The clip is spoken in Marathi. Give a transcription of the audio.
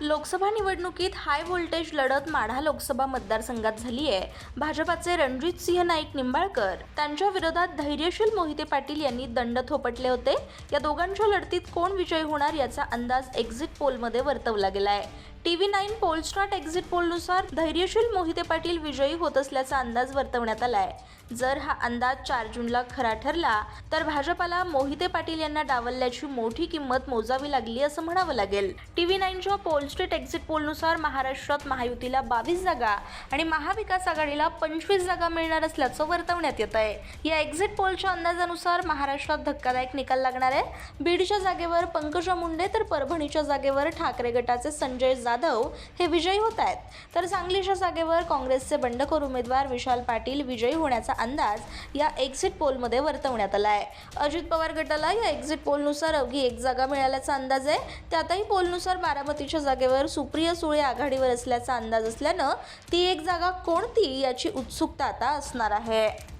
लोकसभा निवडणुकीत हाय व्होल्टेज लढत माढा लोकसभा मतदारसंघात झाली आहे भाजपाचे रणजित सिंह नाईक निंबाळकर त्यांच्या विरोधात धैर्यशील मोहिते पाटील यांनी दंड थोपटले होते. या दोघांच्या लढतीत कोण विजयी होणार याचा अंदाज एक्झिट पोलमध्ये वर्तवला गेला आहे टीव्ही नाईन पोलस्टार्ट एक्झिट पोलनुसार धैर्यशील मोहिते पाटील विजयी होत असल्याचा अंदाज वर्तवण्यात आला आहे जर हा अंदाज चार जूनला खरा ठरला तर भाजपाला मोहिते पाटील यांना डावलल्याची मोठी किंमत मोजावी लागली असं म्हणावं लागेल. टीव्ही नाईनच्या पोल स्ट्रीट एक्झिट पोलनुसार महाराष्ट्रात महायुतीला बावीस जागा आणि महाविकास आघाडीला पंचवीस जागा मिळणार असल्याचं वर्तवण्यात येत आहे. या एक्झिट पोलच्या अंदाजानुसार महाराष्ट्रात धक्कादायक निकाल लागणार आहे. बीडच्या जागेवर पंकजा मुंडे तर परभणीच्या जागेवर ठाकरे गटाचे संजय जाधव हे विजयी होत आहेत. तर सांगलीच्या जागेवर काँग्रेसचे बंडखोर उमेदवार विशाल पाटील विजयी होण्याचा अंदाज या एक्झिट पोलमध्ये वर्तवण्यात आला आहे. अजित पवार गटाला या एक्झिट पोलनुसार अवघी एक जागा मिळाल्याचा अंदाज आहे. त्यातही पोलनुसार बारामतीच्या जागेवर सुप्रिया सुळे आघाडीवर असल्याचा अंदाज असल्यानं ती एक जागा कोणती याची उत्सुकता आता असणार आहे.